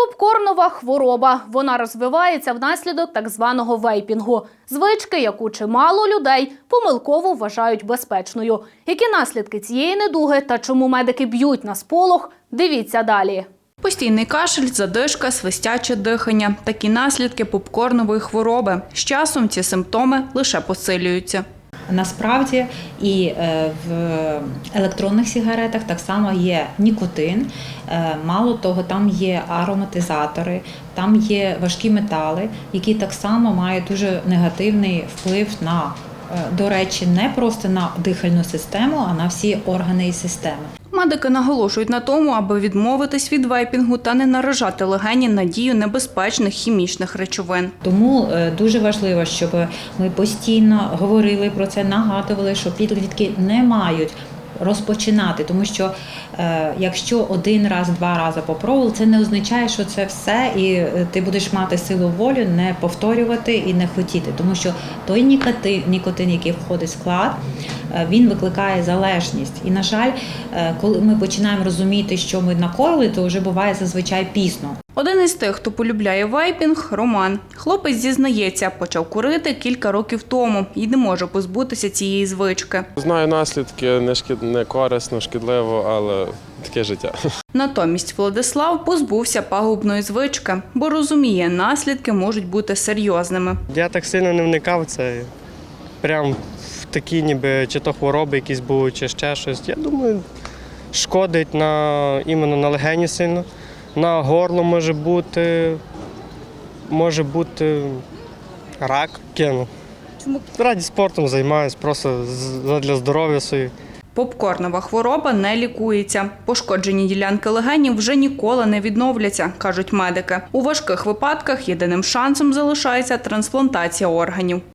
Попкорнова хвороба. Вона розвивається внаслідок так званого вейпінгу. Звички, яку чимало людей помилково вважають безпечною. Які наслідки цієї недуги та чому медики б'ють на сполох? Дивіться далі. Постійний кашель, задишка, свистяче дихання – такі наслідки попкорнової хвороби. З часом ці симптоми лише посилюються. Насправді і е, в електронних сігаретах так само є нікотин. Е, Мало того, там є ароматизатори, там є важкі метали, які так само мають дуже негативний вплив на, е, до речі, не просто на дихальну систему, а на всі органи і системи. Медики наголошують на тому, аби відмовитись від вейпінгу та не наражати легені на дію небезпечних хімічних речовин. Тому е, дуже важливо, щоб ми постійно говорили про це, нагадували, що підлітки не мають розпочинати, тому що е, якщо один раз, два рази попробували, це не означає, що це все, і е, ти будеш мати силу волі не повторювати і не хотіти, тому що той нікотин, нікотин який входить в склад, він викликає залежність. І, на жаль, е, коли ми починаємо розуміти, що ми накоїли, то вже буває зазвичай пізно. Один із тих, хто полюбляє вейпінг – Роман. Хлопець зізнається, почав курити кілька років тому і не може позбутися цієї звички. Знаю наслідки, не, шкід... не корисно, шкідливо, але таке життя. Натомість Владислав позбувся пагубної звички, бо розуміє, наслідки можуть бути серйозними. Я так сильно не вникав в це. Прям в такі, ніби чи то хвороби якісь були, чи ще щось. Я думаю, шкодить на іменно на легені сильно. На горло може бути, може бути рак кину. Раді спортом займаюся, просто для здоров'я своє. Попкорнова хвороба не лікується. Пошкоджені ділянки легенів вже ніколи не відновляться, кажуть медики. У важких випадках єдиним шансом залишається трансплантація органів.